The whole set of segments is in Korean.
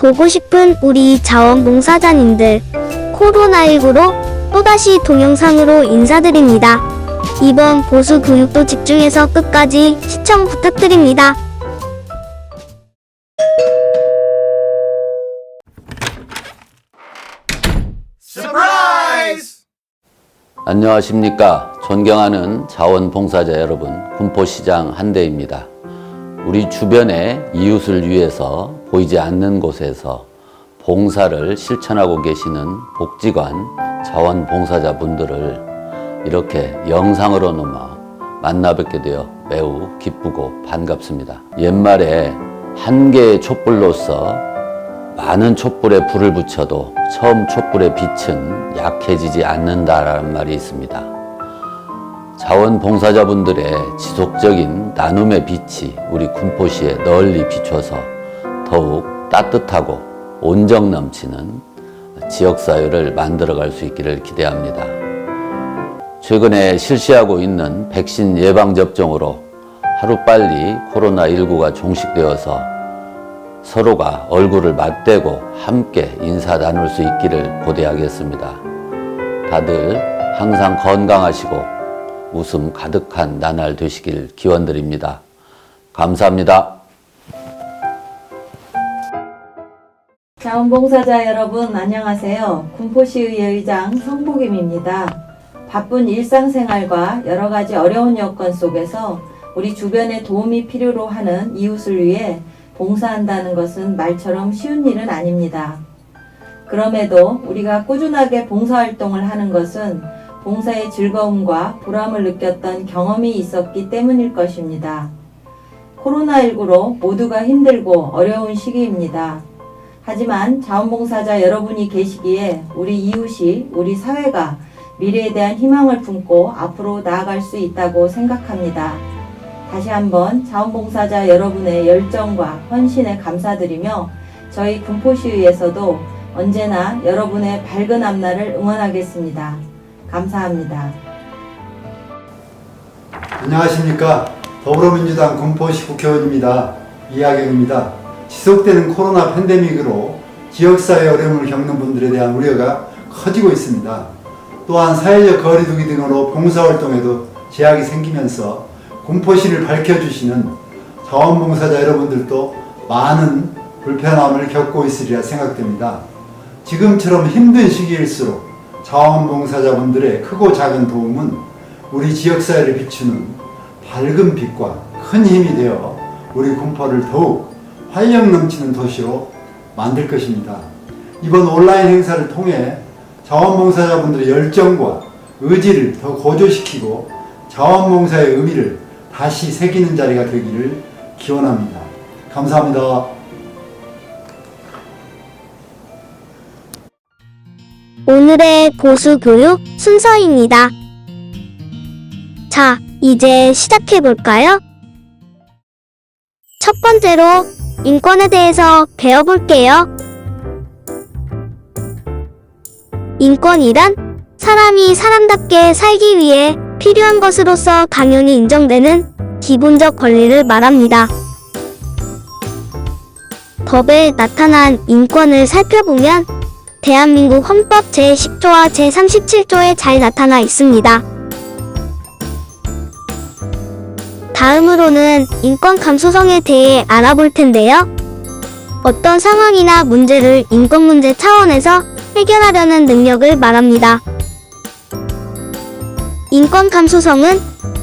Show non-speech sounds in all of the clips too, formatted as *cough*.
보고 싶은 우리 자원봉사자님들. 코로나19로 또다시 동영상으로 인사드립니다. 이번 보수 교육도 집중해서 끝까지 시청 부탁드립니다. 안녕하십니까. 존경하는 자원봉사자 여러분, 군포시장 한대입니다. 우리 주변의 이웃을 위해서 보이지 않는 곳에서 봉사를 실천하고 계시는 복지관 자원봉사자분들을 이렇게 영상으로나마 만나 뵙게 되어 매우 기쁘고 반갑습니다. 옛말에 한 개의 촛불로서 많은 촛불에 불을 붙여도 처음 촛불의 빛은 약해지지 않는다라는 말이 있습니다. 자원봉사자분들의 지속적인 나눔의 빛이 우리 군포시에 널리 비춰서 더욱 따뜻하고 온정 넘치는 지역사회를 만들어갈 수 있기를 기대합니다. 최근에 실시하고 있는 백신 예방접종으로 하루빨리 코로나19가 종식되어서 서로가 얼굴을 맞대고 함께 인사 나눌 수 있기를 고대하겠습니다. 다들 항상 건강하시고 웃음 가득한 나날 되시길 기원드립니다. 감사합니다. 자원봉사자 여러분 안녕하세요. 군포시의회 의장 성복임입니다. 바쁜 일상생활과 여러 가지 어려운 여건 속에서 우리 주변에 도움이 필요로 하는 이웃을 위해 봉사한다는 것은 말처럼 쉬운 일은 아닙니다. 그럼에도 우리가 꾸준하게 봉사활동을 하는 것은 봉사의 즐거움과 보람을 느꼈던 경험이 있었기 때문일 것입니다. 코로나19로 모두가 힘들고 어려운 시기입니다. 하지만 자원봉사자 여러분이 계시기에 우리 이웃이 우리 사회가 미래에 대한 희망을 품고 앞으로 나아갈 수 있다고 생각합니다. 다시 한번 자원봉사자 여러분의 열정과 헌신에 감사드리며 저희 군포시의에서도 언제나 여러분의 밝은 앞날을 응원하겠습니다. 감사합니다. 안녕하십니까. 더불어민주당 군포시 국회의원입니다. 이하경입니다. 지속되는 코로나 팬데믹으로 지역사회 어려움을 겪는 분들에 대한 우려가 커지고 있습니다. 또한 사회적 거리두기 등으로 봉사활동에도 제약이 생기면서 군포시를 밝혀주시는 자원봉사자 여러분들도 많은 불편함을 겪고 있으리라 생각됩니다. 지금처럼 힘든 시기일수록 자원봉사자분들의 크고 작은 도움은 우리 지역사회를 비추는 밝은 빛과 큰 힘이 되어 우리 군포를 더욱 활력 넘치는 도시로 만들 것입니다. 이번 온라인 행사를 통해 자원봉사자분들의 열정과 의지를 더 고조시키고 자원봉사의 의미를 다시 새기는 자리가 되기를 기원합니다. 감사합니다. 오늘의 보수 교육 순서입니다. 자, 이제 시작해 볼까요? 첫 번째로 인권에 대해서 배워볼게요. 인권이란 사람이 사람답게 살기 위해 필요한 것으로서 당연히 인정되는 기본적 권리를 말합니다. 법에 나타난 인권을 살펴보면 대한민국 헌법 제10조와 제37조에 잘 나타나 있습니다. 다음으로는 인권 감수성에 대해 알아볼 텐데요. 어떤 상황이나 문제를 인권 문제 차원에서 해결하려는 능력을 말합니다. 인권 감수성은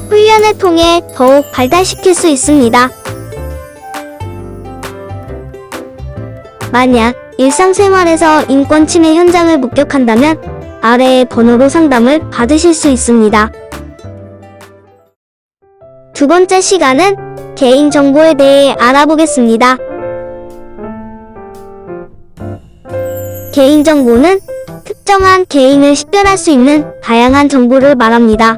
훈련을 통해 더욱 발달시킬 수 있습니다. 만약 일상생활에서 인권 침해 현장을 목격한다면 아래의 번호로 상담을 받으실 수 있습니다. 두 번째 시간은 개인정보에 대해 알아보겠습니다. 개인정보는 특정한 개인을 식별할 수 있는 다양한 정보를 말합니다.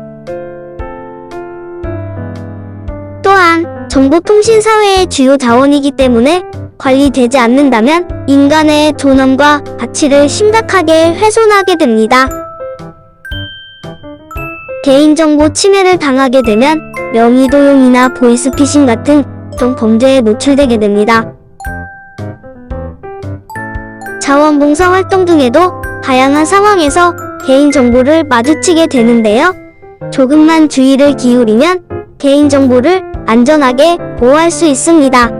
또한 정보통신사회의 주요 자원이기 때문에 관리되지 않는다면 인간의 존엄과 가치를 심각하게 훼손하게 됩니다. 개인정보 침해를 당하게 되면 명의도용이나 보이스피싱 같은 종 범죄에 노출되게 됩니다. 자원봉사 활동 중에도 다양한 상황에서 개인정보를 마주치게 되는데요. 조금만 주의를 기울이면 개인정보를 안전하게 보호할 수 있습니다.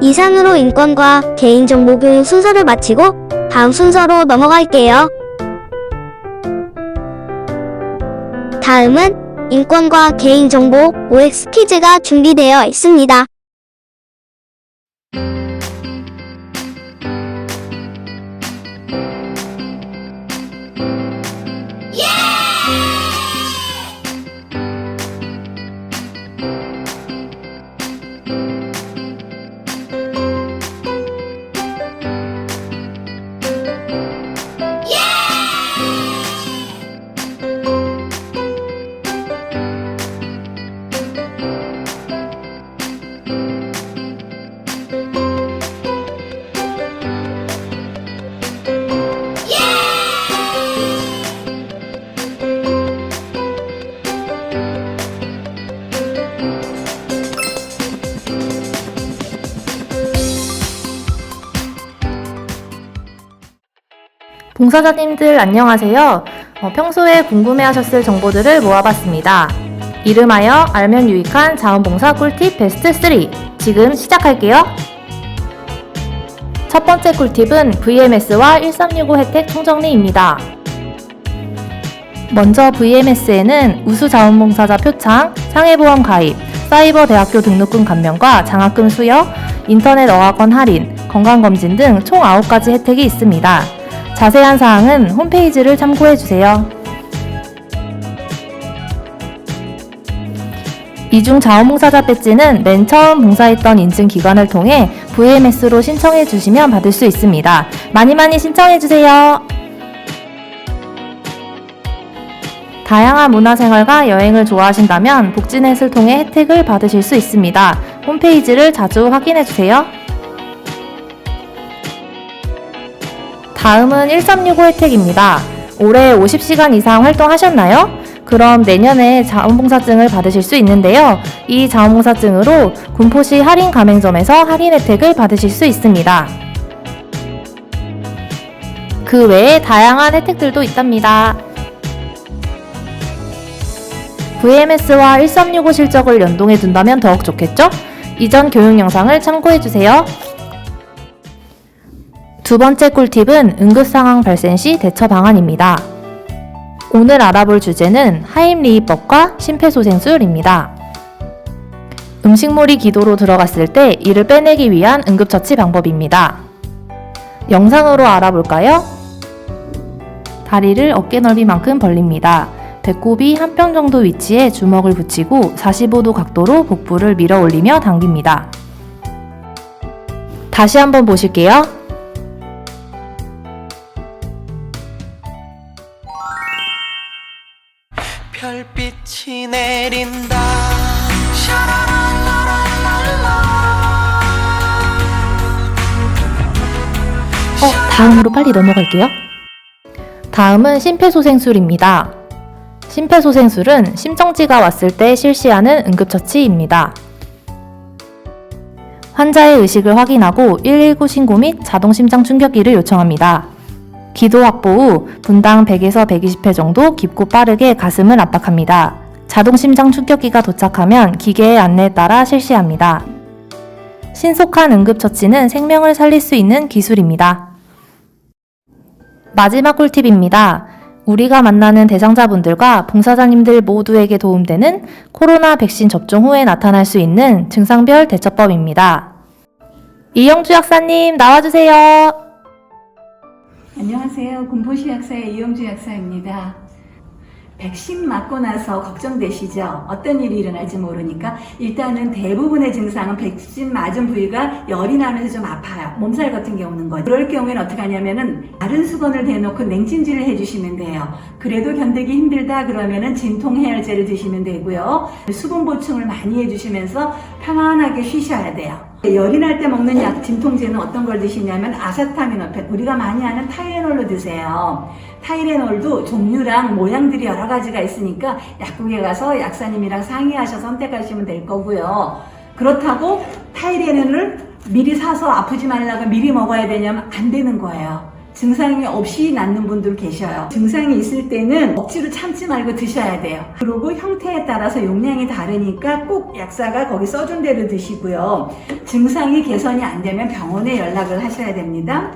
이상으로 인권과 개인정보 교육 순서를 마치고 다음 순서로 넘어갈게요. 다음은 인권과 개인정보 OX 퀴즈가 준비되어 있습니다. 봉사자님들 안녕하세요. 어, 평소에 궁금해하셨을 정보들을 모아봤습니다. 이름하여 알면 유익한 자원봉사 꿀팁 베스트 3. 지금 시작할게요. 첫 번째 꿀팁은 VMS와 1365 혜택 총정리입니다. 먼저 VMS에는 우수 자원봉사자 표창, 상해보험 가입, 사이버 대학교 등록금 감면과 장학금 수여, 인터넷 어학원 할인, 건강검진 등 총 9가지 혜택이 있습니다. 자세한 사항은 홈페이지를 참고해 주세요. 이중 자원봉사자 배지는 맨 처음 봉사했던 인증 기관을 통해 VMS로 신청해 주시면 받을 수 있습니다. 많이 많이 신청해 주세요. 다양한 문화생활과 여행을 좋아하신다면 복지넷을 통해 혜택을 받으실 수 있습니다. 홈페이지를 자주 확인해 주세요. 다음은 1365 혜택입니다. 올해 50시간 이상 활동하셨나요? 그럼 내년에 자원봉사증을 받으실 수 있는데요. 이 자원봉사증으로 군포시 할인 가맹점에서 할인 혜택을 받으실 수 있습니다. 그 외에 다양한 혜택들도 있답니다. VMS와 1365 실적을 연동해 둔다면 더욱 좋겠죠? 이전 교육 영상을 참고해 주세요. 두 번째 꿀팁은 응급상황 발생 시 대처 방안입니다. 오늘 알아볼 주제는 하임리히법과 심폐소생술입니다. 음식물이 기도로 들어갔을 때 이를 빼내기 위한 응급처치 방법입니다. 영상으로 알아볼까요? 다리를 어깨 넓이만큼 벌립니다. 배꼽이 한 뼘 정도 위치에 주먹을 붙이고 45도 각도로 복부를 밀어 올리며 당깁니다. 다시 한번 보실게요. 빛이 내린다. 어, 다음으로 빨리 넘어갈게요. 다음은 심폐소생술입니다. 심폐소생술은 심정지가 왔을 때 실시하는 응급처치입니다. 환자의 의식을 확인하고 119 신고 및 자동 심장 충격기를 요청합니다. 기도 확보 후 분당 100에서 120회 정도 깊고 빠르게 가슴을 압박합니다. 자동 심장 충격기가 도착하면 기계의 안내에 따라 실시합니다. 신속한 응급처치는 생명을 살릴 수 있는 기술입니다. 마지막 꿀팁입니다. 우리가 만나는 대상자분들과 봉사자님들 모두에게 도움되는 코로나 백신 접종 후에 나타날 수 있는 증상별 대처법입니다. 이영주 약사님 나와주세요. 안녕하세요. 군포시 약사의 이용주 약사입니다. 백신 맞고 나서 걱정되시죠? 어떤 일이 일어날지 모르니까 일단은 대부분의 증상은 백신 맞은 부위가 열이 나면서 좀 아파요. 몸살 같은 게 오는 거죠. 그럴 경우에는 어떻게 하냐면은 마른 수건을 대놓고 냉찜질을 해주시면 돼요. 그래도 견디기 힘들다 그러면은 진통 해열제를 드시면 되고요. 수분 보충을 많이 해주시면서 편안하게 쉬셔야 돼요. 열이 날 때 먹는 약 진통제는 어떤 걸 드시냐면 아세타미노펜 우리가 많이 아는 타이레놀로 드세요. 타이레놀도 종류랑 모양들이 여러 가지가 있으니까 약국에 가서 약사님이랑 상의하셔서 선택하시면 될 거고요. 그렇다고 타이레놀을 미리 사서 아프지 말라고 미리 먹어야 되냐면 안 되는 거예요. 증상이 없이 낫는 분들 계셔요. 증상이 있을 때는 억지로 참지 말고 드셔야 돼요. 그리고 형태에 따라서 용량이 다르니까 꼭 약사가 거기 써준 대로 드시고요. 증상이 개선이 안 되면 병원에 연락을 하셔야 됩니다.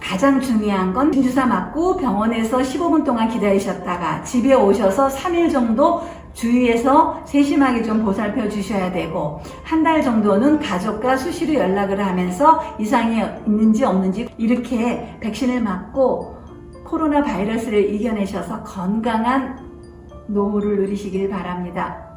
가장 중요한 건 주사 맞고 병원에서 15분 동안 기다리셨다가 집에 오셔서 3일 정도 주위에서 세심하게 좀 보살펴 주셔야 되고 한 달 정도는 가족과 수시로 연락을 하면서 이상이 있는지 없는지 이렇게 백신을 맞고 코로나 바이러스를 이겨내셔서 건강한 노후를 누리시길 바랍니다.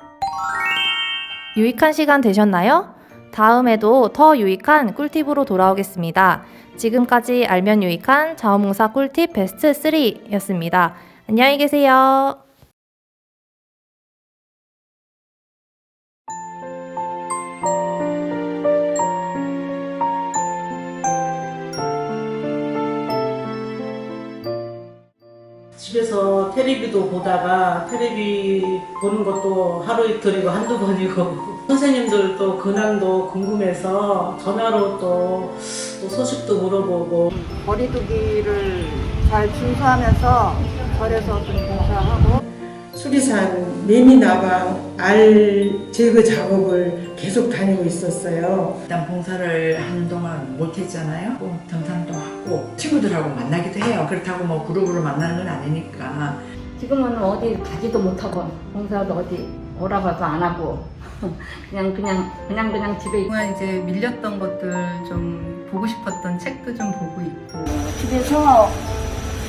유익한 시간 되셨나요? 다음에도 더 유익한 꿀팁으로 돌아오겠습니다. 지금까지 알면 유익한 자원봉사 꿀팁 베스트 3였습니다. 안녕히 계세요. 집에서 텔레비도 보다가 텔레비 보는 것도 하루 이틀이고 한두 번이고 *laughs* 선생님들도 근황도 궁금해서 전화로 또, 또 소식도 물어보고 거리두기를 잘 준수하면서 절에서 좀 봉사하고 수리산 매미나방 알 제거 작업을 계속 다니고 있었어요. 일단 봉사를 하는 동안 못했잖아요. 또 등산도 하고 친구들하고 만나기도 해요. 그렇다고 뭐 그룹으로 만나는 건 아니니까. 지금은 어디 가지도 못하고 봉사도 어디 오라고 해도 안 하고 *laughs* 그냥 그냥 그냥 그냥 집에 있고 그동안 이제 밀렸던 것들 좀 보고 싶었던 책도 좀 보고 있고 집에서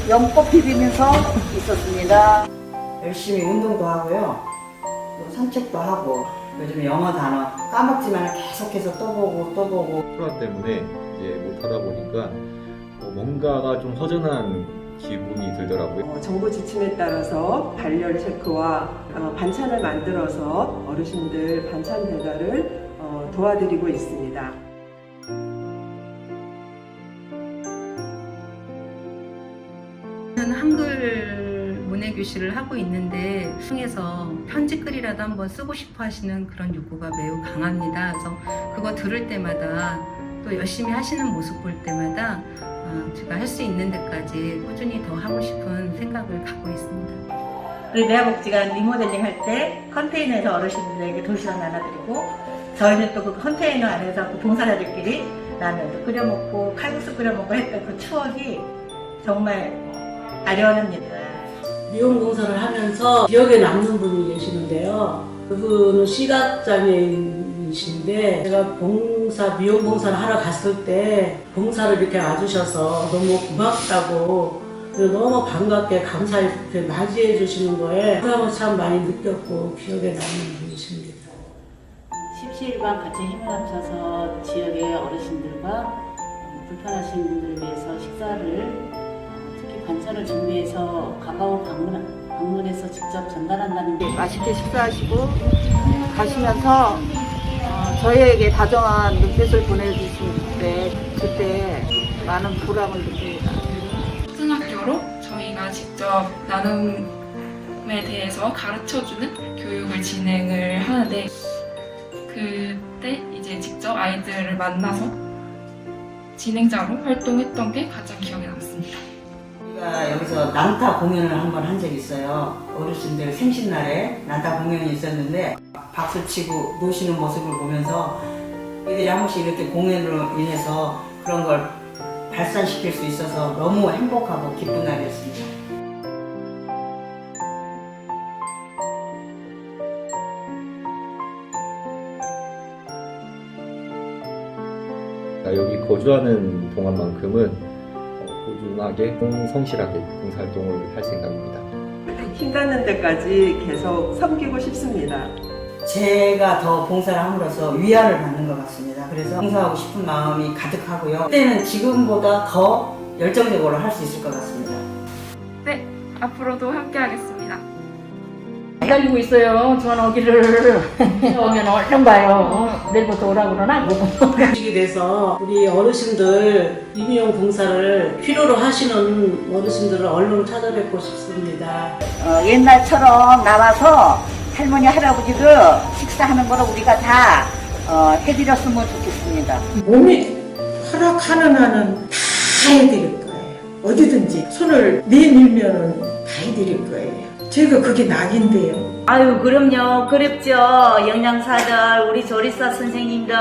연꽃 비비면서 있었습니다. 열심히 운동도 하고요. 또 산책도 하고 요즘 영어 단어 까먹지만 계속해서 또 보고 또 보고 코로나 때문에 이제 못하다 보니까 어, 뭔가가 좀 허전한 기분이 들더라고요. 어, 정부 지침에 따라서 발열 체크와 어, 반찬을 만들어서 어르신들 반찬 배달을 어, 도와드리고 있습니다. 저는 한글 문해 교실을 하고 있는데 통해서 편지글이라도 한번 쓰고 싶어 하시는 그런 욕구가 매우 강합니다. 그래서 그거 들을 때마다 또 열심히 하시는 모습 볼 때마다 어, 제가 할 수 있는 데까지 꾸준히 더 하고 싶은 생각을 갖고 있습니다. 우리 내화복지관 리모델링 할 때 컨테이너에서 어르신들에게 도시락 나눠드리고 저희는 또 그 컨테이너 안에서 그 봉사자들끼리 라면도 끓여 먹고 칼국수 끓여 먹고 했던 그 추억이 정말 아련합니다. 미용 봉사를 하면서 기억에 남는 분이 계시는데요. 그분은 시각장애인 이신데 제가 봉사 미용 봉사를 하러 갔을 때 봉사를 이렇게 와주셔서 너무 고맙다고 너무 반갑게 감사히 이렇게 맞이해 주시는 거에 보람을 참 많이 느꼈고 기억에 남는 분이십니다. 십시일반 같이 힘을 합쳐서 지역의 어르신들과 어, 불편하신 분들을 위해서 식사를 어, 특히 반찬을 준비해서 가까운 방문, 방문해서 직접 전달한다는 게 맛있게 식사하시고 가시면서 어, 저희에게 다정한 눈빛을 보내주실 때 그때 많은 보람을 느낍니다. 초등학교로 저희가 직접 나눔에 대해서 가르쳐주는 교육을 진행을 하는데 그때 이제 직접 아이들을 만나서 진행자로 활동했던 게 가장 기억에 남습니다. 우리가 여기서 난타 공연을 한 번 한 적이 있어요. 어르신들 생신날에 난타 공연이 있었는데 박수 치고 노시는 모습을 보면서 애들이 한 번씩 이렇게 공연으로 인해서 그런 걸 발산시킬 수 있어서 너무 행복하고 기쁜 날이었습니다. 여기 거주하는 동안만큼은 어, 꾸준하게 성실하게 봉사활동을 할 생각입니다. 힘 닿는 데까지 계속 섬기고 싶습니다. 제가 더 봉사를 함으로써 위안을 받는 것 같습니다. 그래서 봉사하고 싶은 마음이 가득하고요. 그때는 지금보다 더 열정적으로 할 수 있을 것 같습니다. 네, 앞으로도 함께 하겠습니다. 기다리고 있어요. 전화 오기를 *laughs* 오면 얼른 봐요. 내일부터 오라고 그러나 주식이 돼서 우리 어르신들 임용 봉사를 필요로 하시는 어르신들을 얼른 찾아뵙고 싶습니다. 어, 옛날처럼 나와서 할머니 할아버지들 식사하는 거를 우리가 다 어, 해드렸으면 좋겠습니다. 몸이 허락하는 한은 다 해드릴 거예요. 어디든지 손을 내밀면은 다 해드릴 거예요. 제가 그게 낙인데요. 아유 그럼요 그립죠 영양사들 우리 조리사 선생님들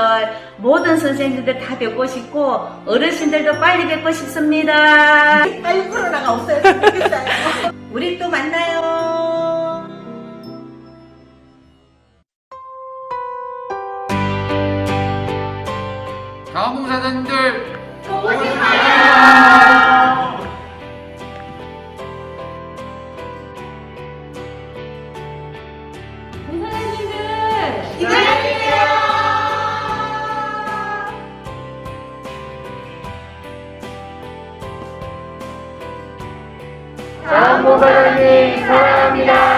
모든 선생님들 다 뵙고 싶고 어르신들도 빨리 뵙고 싶습니다 빨리 코로나가 좋겠어요. 우리 또 만나요 자원봉사자님들 자원봉사자님 사랑합니다.